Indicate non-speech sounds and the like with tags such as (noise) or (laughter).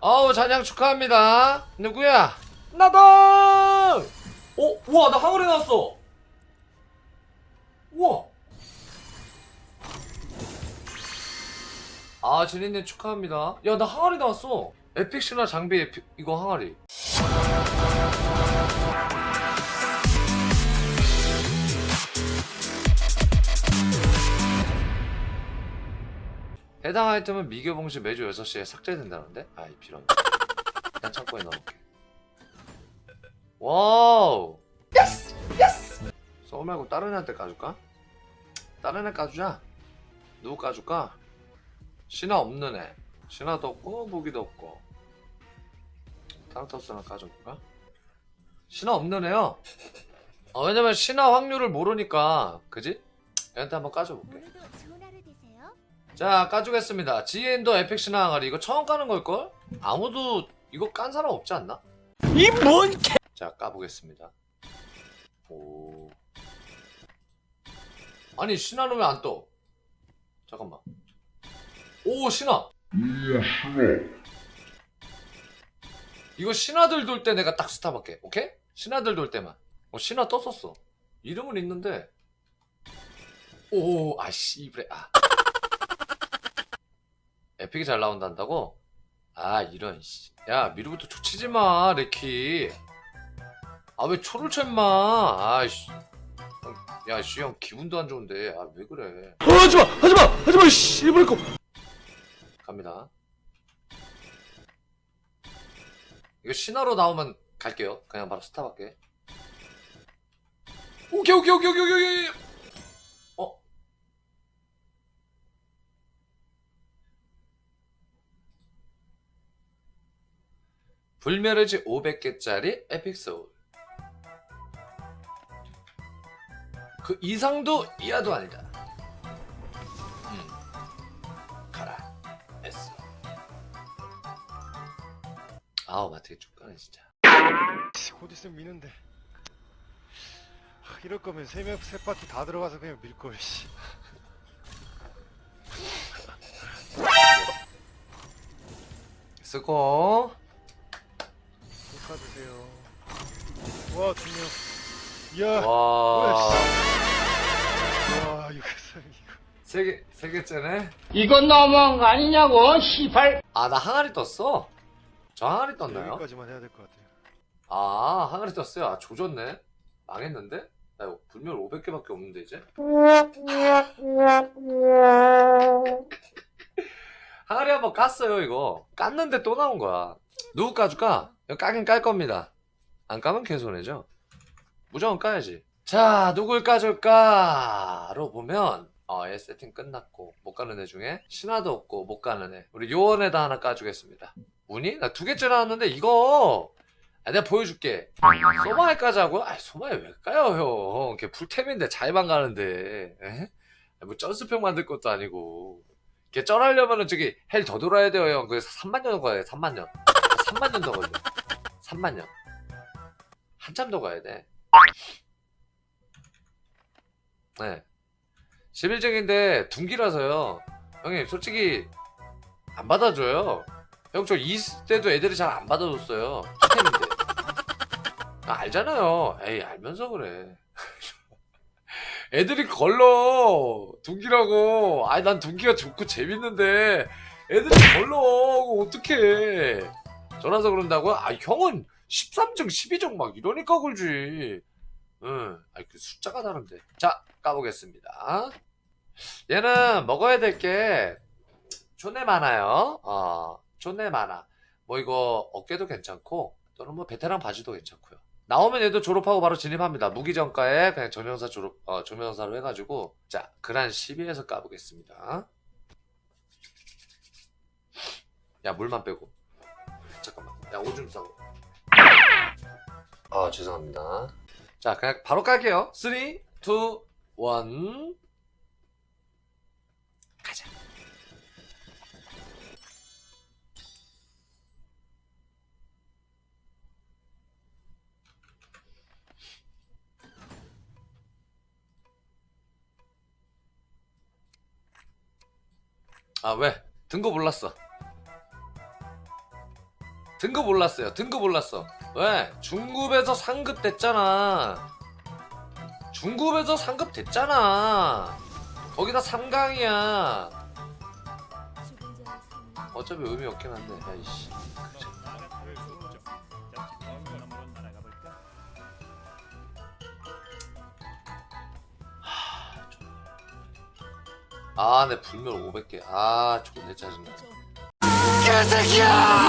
어우 잔양 축하합니다. 누구야? 나도 어? 우와 나 하늘에 나왔어. 우와. 아 진희님 축하합니다. 야 나 항아리 나왔어. 에픽 신화 장비 에픽 이거 항아리 해당 아이템은 미교 봉시 매주 6시에 삭제된다는데? 아이 필요 없네 일단 창고에 넣어놓을게 와우 예스! 예스! 써 말고 다른 애한테 까줄까? 다른 애 까주자 누구 까줄까? 신화 없는 애 신화도 없고 무기도 없고 타르터스나 까줘볼까? 신화 없는 애요 어, 왜냐면 신화 확률을 모르니까 그지? 얘한테 한번 까줘볼게 자 까주겠습니다. 에픽 신화 항아리 이거 처음 까는 걸걸? 아무도 이거 깐 사람 없지 않나? 이 뭔 개... 자 까보겠습니다. 오. 아니 신화는 왜 안 떠? 잠깐만. 오 신화! 이거 신화들 돌 때 내가 딱 스탑할게 오케이? 신화들 돌 때만. 어 신화 떴었어. 이름은 있는데. 오 아씨 그래 아 에픽이 잘 나온단다고? 아 이런 씨. 야 미루부터 초치지 마 레키. 아 왜 초를 쳐 임마? 아이씨 야 씨 형 기분도 안 좋은데. 아 왜 그래? 어, 하지마! 하지마! 하지마 씨! 일부러 거 갑니다. 이거 신화로 나오면 갈게요. 그냥 바로 스탑할게. 오케이 오케이 오케이 오케이 오케이 불멸의지 500개짜리 에픽 소울. 그 이상도 이하도 아니다. 음. 가라. S 아우 마트에 쫓가네 진짜. 곧 있으면 미는데. 하, 이럴 거면 세명 세 파티 다 들어가서 그냥 밀걸 씨. 쓰고 볶아주세요. 와 두명 이야 와. 와 이거 사- 이거. 세 개 세 개째네? 이건 너무한 거 아니냐고, 시발. 아 나 항아리 떴어? 저 항아리 떴나요? 여기까지만 해야 될 것 같아요. 아 항아리 떴어요? 아 조졌네. 망했는데? 나 이거 불멸 500개밖에 없는데 이제? (laughs) 항아리 한번 깠어요 이거. 깠는데 또 나온 거야 누구 까줄까? 까긴 깔 겁니다. 안 까면 개손해죠. 무조건 까야지. 자 누굴 까줄까로 보면 어, 얘 세팅 끝났고 못 가는 애 중에 신화도 없고 못 가는 애. 우리 요원에다 하나 까주겠습니다. 운이? 나 두 개째 나왔는데 이거! 아, 내가 보여줄게. 소마에 까자고? 아 소마에 왜 까요 형? 걔 풀템인데 잘만 가는데. 에? 뭐 쩐스평 만들 것도 아니고. 걔 쩔하려면은 저기 헬 더 돌아야 돼요 형. 그래서 3만 년 가야 돼 3만 년 3만 년 더 걸려 3만 년 한참 더 가야 돼 네. 11정인데 둔기라서요. 형님, 솔직히 안 받아줘요. 형, 저 20대도 애들이 잘 안 받아줬어요. 스템인데. 아, 알잖아요. 에이, 알면서 그래. (laughs) 애들이 걸러. 둔기라고. 아니, 난 둔기가 좋고 재밌는데. 애들이 걸러. 어떡해. 전화서 그런다고요? 아, 형은 13정, 12정 막 이러니까 걸지. 응. 아니, 그 숫자가 다른데. 자, 까보겠습니다. 얘는 먹어야 될 게 존내 많아요. 어, 존내 많아. 뭐 이거 어깨도 괜찮고 또는 뭐 베테랑 바지도 괜찮고요. 나오면 얘도 졸업하고 바로 진입합니다. 무기정가에 그냥 정형사 졸업, 어, 조명사로 해가지고 자, 그란 12에서 까보겠습니다. 야, 물만 빼고. 야, 오줌 싸고. 아, 죄송합니다. 자, 그냥 바로 깔게요. 3, 2, 1. 가자. 아, 왜? 등급 올랐어. 등급 올랐어요. 등급 올랐어. 왜? 중급에서 상급 됐잖아. 중급에서 상급 됐잖아. 거기다 3강이야. 어차피 의미 없긴 한데. 아이씨. 아, 내 불멸 500개. 아, 존내 짜증나. 개새끼야!